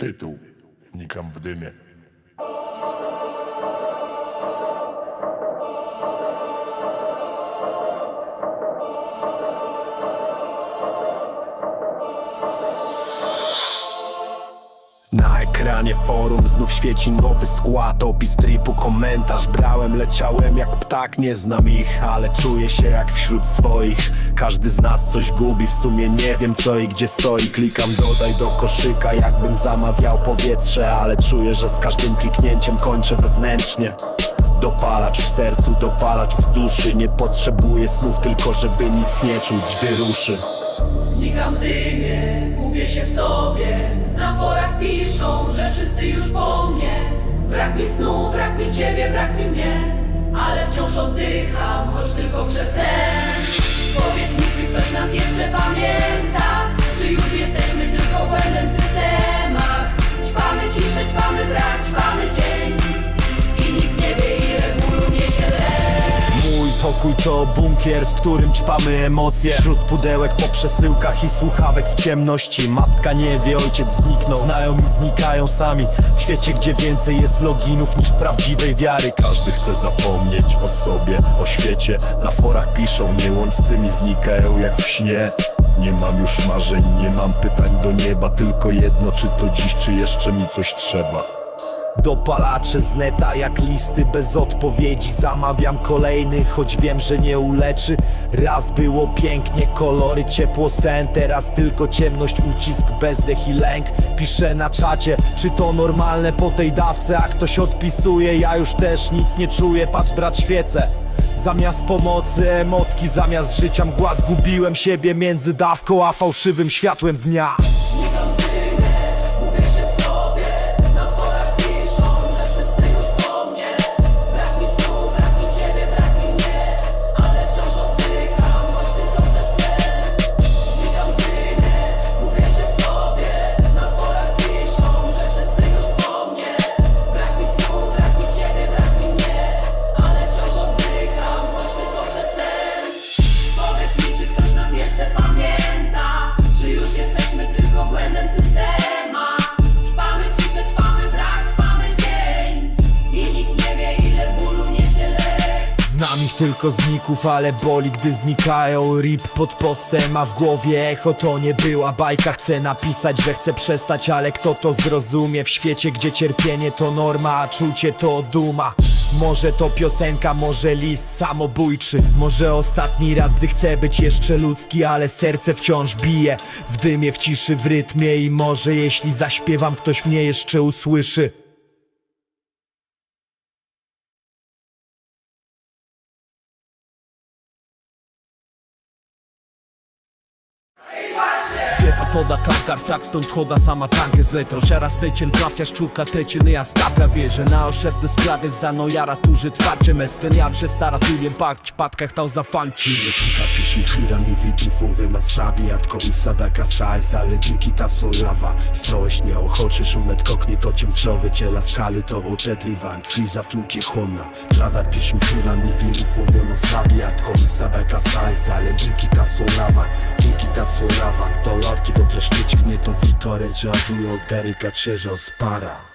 Tytuł Nikam w dymie. Ekranie forum znów świeci nowy skład. Opis tripu, komentarz Brałem, leciałem jak ptak. Nie znam ich, ale czuję się jak wśród swoich. Każdy z nas coś gubi W sumie nie wiem co i gdzie stoi. Klikam dodaj do koszyka Jakbym zamawiał powietrze Ale czuję, że z każdym kliknięciem kończę wewnętrznie. Dopalacz w sercu, dopalacz w duszy. Nie potrzebuję snów, tylko żeby nic nie czuć, gdy ruszy. Znikam w dymie, gubię się w sobie Na forach piszą, że wszyscy już po mnie. Brak mi snu, brak mi ciebie, brak mi mnie. Ale wciąż oddycham, choć tylko przez sen. Powiedz mi, czy ktoś nas jeszcze pamięta pokój to bunkier, w którym ćpamy emocje. Wśród pudełek po przesyłkach i słuchawek w ciemności. Matka nie wie, ojciec zniknął, znajomi znikają sami. W świecie, gdzie więcej jest loginów niż prawdziwej wiary. Każdy chce zapomnieć o sobie, o świecie. Na forach piszą, nie łącz z tymi znikają jak w śnie. Nie mam już marzeń, nie mam pytań do nieba. Tylko jedno, czy to dziś, czy jeszcze mi coś trzeba Dopalacze z neta jak listy bez odpowiedzi. Zamawiam kolejny, choć wiem, że nie uleczy. Raz było pięknie, kolory, ciepło, sen. Teraz tylko ciemność, ucisk, bezdech i lęk. Piszę na czacie, czy to normalne po tej dawce? A ktoś odpisuje, ja już też nic nie czuję. Patrz brać świecę. Zamiast pomocy emotki, zamiast życia mgła. Zgubiłem siebie między dawką a fałszywym światłem dnia tylko zników, ale boli gdy znikają Rip pod postem, a w głowie echo to nie była bajka. Chcę napisać, że chcę przestać, ale kto to zrozumie? W świecie, gdzie cierpienie to norma, a czucie to duma. Może to piosenka, może list samobójczy. Może ostatni raz, gdy chcę być jeszcze ludzki Ale serce wciąż bije. W dymie, w ciszy, w rytmie I może jeśli zaśpiewam, ktoś mnie jeszcze usłyszy poda kakar Wszak stąd choda sama tankę z letro. Siara z peciem trafia szczuka tecieny Ja stawia bierze na oszewne sprawy Zano jara tuży twarcie Mesten ja przestara tujem pakt Patkach tał za fanci. Przyszli chwilami wydziwowy masabi Jadko i sabeka saj Zaledniki ta są lawa Strołeś nieochoczy szumet koknie To ciemczowy ciela skali To otetliwan Twi za flunkie chłonna Trawa pieszym chwilami wydziwowy masabi Sabeka size, ale dziki ta solawa Dziki ta solawa, to lorki w otreszniczknie to witory Że adują deryka, czerzo spara